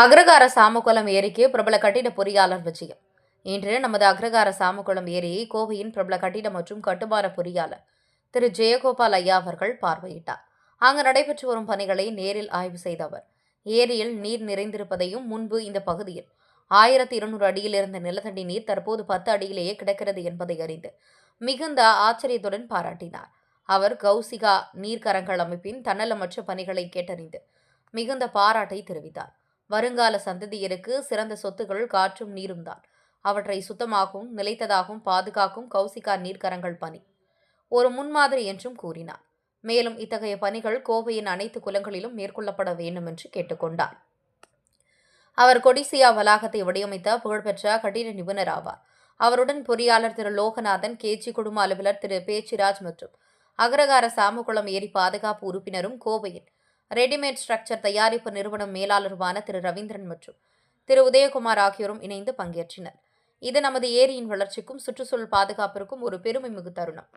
அக்ரகார சாமக்குளம் ஏரிக்கு பிரபல கட்டிட பொறியாளர் விஜயம். இன்று நமது அக்ரகார சாமக்குளம் ஏரியை கோவையின் பிரபல கட்டிட மற்றும் கட்டுமான பொறியாளர் திரு ஜெயகோபால் ஐயா அவர்கள் பார்வையிட்டார். அங்கு நடைபெற்று வரும் பணிகளை நேரில் ஆய்வு செய்த அவர் ஏரியில் நீர் நிறைந்திருப்பதையும் முன்பு இந்த பகுதியில் ஆயிரத்தி இருநூறு அடியில் இருந்த நிலத்தடி நீர் தற்போது பத்து அடியிலேயே கிடக்கிறது என்பதை அறிந்து மிகுந்த ஆச்சரியத்துடன் பாராட்டினார். அவர் கௌசிகா நீர்க்கரங்கள் அமைப்பின் தன்னலமற்ற பணிகளை கேட்டறிந்து மிகுந்த பாராட்டை தெரிவித்தார். வருங்கால சந்ததியருக்கு சிறந்த சொத்துகள் காற்றும் நீரும் தான். அவற்றை சுத்தமாகவும் நிலைத்ததாகவும் பாதுகாக்கும் கௌசிகா நீர்க்கரங்கள் பணி. ஒரு முன்மாதிரி என்றும் கூறினார். மேலும் இத்தகைய பணிகள் கோவையின் அனைத்து குலங்களிலும் மேற்கொள்ளப்பட வேண்டும் என்று கேட்டுக்கொண்டார். அவர் கொடிசியா வளாகத்தை வடிவமைத்த புகழ்பெற்ற கட்டிட நிபுணர் ஆவார். அவருடன் பொறியாளர் திரு லோகநாதன் கேஜி குடும்ப அலுவலர் திரு பேச்சிராஜ் மற்றும் அகரகார சாமுகுளம் ஏரி பாதுகாப்பு உறுப்பினரும் கோவையின் ரெடிமேட் ஸ்ட்ரக்சர் தயாரிப்பு நிறுவனம் மேலாளருமான திரு ரவீந்திரன் மற்றும் திரு உதயகுமார் ஆகியோரும் இணைந்து பங்கேற்றனர். இது நமது ஏரியின் வளர்ச்சிக்கும் சுற்றுச்சூழல் பாதுகாப்பிற்கும் ஒரு பெருமை மிகு தருணம்.